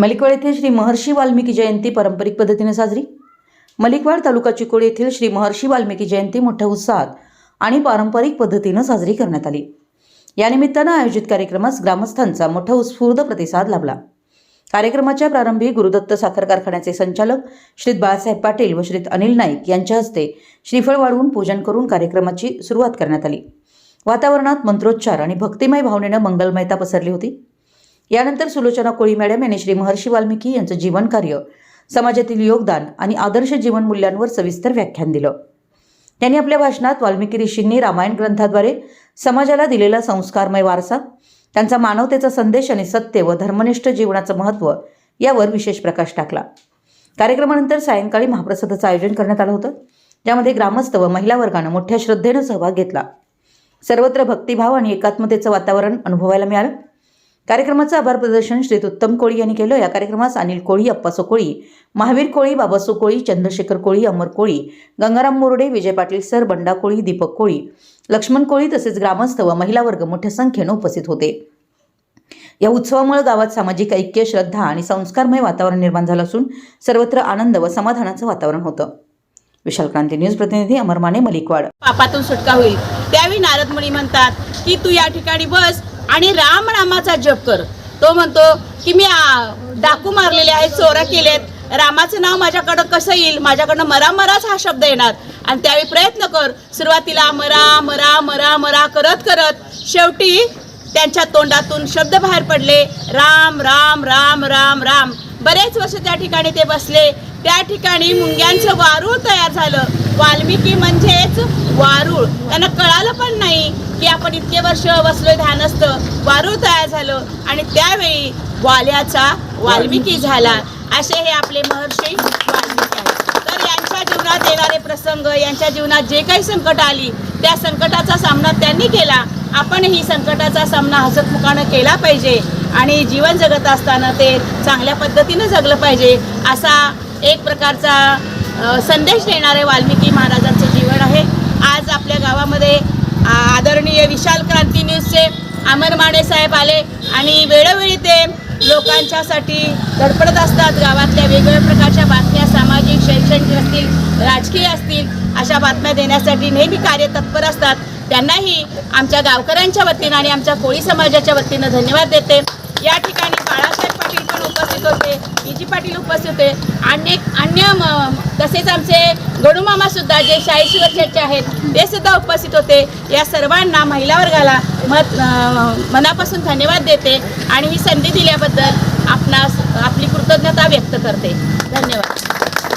मलिकवाड येथील श्री महर्षी वाल्मिकी जयंती पारंपरिक पद्धतीने साजरी. मलिकवाड तालुका चिकोडी येथील श्री महर्षी वाल्मिकी जयंती मोठ्या उत्साहात आणि पारंपरिक पद्धतीनं साजरी करण्यात आली. या निमित्तानं आयोजित कार्यक्रमास ग्रामस्थांचा मोठा उत्स्फूर्त प्रतिसाद लाभला. कार्यक्रमाच्या प्रारंभी गुरुदत्त साखर कारखान्याचे संचालक श्री बाळासाहेब पाटील व श्रीत अनिल नाईक यांच्या हस्ते श्रीफळ वाढवून पूजन करून कार्यक्रमाची सुरुवात करण्यात आली. वातावरणात मंत्रोच्चार आणि भक्तिमय भावनेनं मंगलमयता पसरली होती. यानंतर सुलोचना कोळी मॅडम यांनी श्री महर्षी वाल्मिकी यांचं जीवनकार्य समाजातील योगदान आणि आदर्श जीवन मूल्यांवर सविस्तर व्याख्यान दिलं. त्यांनी आपल्या भाषणात वाल्मिकी ऋषींनी रामायण ग्रंथाद्वारे समाजाला दिलेला संस्कारमय वारसा त्यांचा मानवतेचा संदेश आणि सत्य व धर्मनिष्ठ जीवनाचं महत्त्व यावर विशेष प्रकाश टाकला. कार्यक्रमानंतर सायंकाळी महाप्रसादाचं आयोजन करण्यात आलं होतं ज्यामध्ये ग्रामस्थ व महिला वर्गानं मोठ्या श्रद्धेनं सहभाग घेतला. सर्वत्र भक्तिभाव आणि एकात्मतेचं वातावरण अनुभवायला मिळालं. कार्यक्रमाचं आभार प्रदर्शन श्रीत उत्तम कोळी यांनी केलं. या कार्यक्रमास अनिल कोळी अप्पासो कोळी महावीर कोळी बाबासो कोळी चंद्रशेखर कोळी अमर कोळी गंगाराम मोरडे विजय पाटील सर बंडा कोळी दीपक कोळी लक्ष्मण कोळी तसेच ग्रामस्थ व महिला वर्ग मोठ्या संख्येनं उपस्थित होते. या उत्सवामुळे गावात सामाजिक ऐक्य श्रद्धा आणि संस्कारमय वातावरण निर्माण झालं असून सर्वत्र आनंद व समाधानाचं वातावरण होतं. विशाल क्रांती न्यूज प्रतिनिधी अमर माने मलिकवाड. पापातून सुटका होईल. त्यावेळी नारद मुनी म्हणतात की तू या ठिकाणी बस आणि राम नामाचा जप कर. तो म्हणतो की मी डाकू मारलेले आहेत चोऱ्या केलेत. रामाचं नाव माझ्याकडं कसं येईल? माझ्याकडनं मरा मराच हा शब्द येणार. आणि त्यावेळी प्रयत्न कर. सुरुवातीला मरा मरा मरा मरा करत करत. शेवटी त्यांच्या तोंडातून शब्द बाहेर पडले. राम राम राम राम राम. बरेच वर्ष त्या ठिकाणी ते बसले. त्या ठिकाणी मुंग्यांचं वारूळ तयार झालं. वाल्मिकी म्हणजेच वारूळ. त्यांना कळालं पण नाही की आपण इतके वर्ष बसलोय ध्यानस्थ. वारूळ तयार झालं आणि त्यावेळी वाल्याचा वाल्मिकी झाला. असे हे आपले महर्षी वाल्मिकी आहेत. तर यांच्या जीवनात येणारे प्रसंग यांच्या जीवनात जे काही संकट आली त्या संकटाचा सामना त्यांनी केला. आपण ही संकटाचा सामना हसतमुखानं केला पाहिजे आणि जीवन जगत असताना ते चांगल्या पद्धतीनं जगलं पाहिजे असा एक प्रकारचा संदेश देणारे वाल्मिकी महाराजांचं जीवन आहे. आज आपल्या गावामध्ये आदरणीय विशाल क्रांती न्यूजचे अमर माडे साहेब आले आणि वेळोवेळी ते लोकांच्यासाठी धडपडत असतात. गावातल्या वेगवेगळ्या प्रकारच्या बातम्या सामाजिक शैक्षणिक असतील राजकीय असतील अशा बातम्या देण्यासाठी नेहमी कार्यतत्पर असतात. त्यांनाही आमच्या गावकऱ्यांच्या वतीनं आणि आमच्या कोळी समाजाच्या वतीनं धन्यवाद देते. या ठिकाणी बाळासाहेब पाटील पण उपस्थित होते. इजी पाटील उपस्थित होते. अनेक अन्य म- तसेच आमचे गणूमामासुद्धा जे चाळीस वर्षाचे आहेत ते सुद्धा उपस्थित होते. या सर्वांना महिला वर्गाला मत मनापासून धन्यवाद देते आणि ही संधी दिल्याबद्दल आपणास आपली कृतज्ञता व्यक्त करते. धन्यवाद.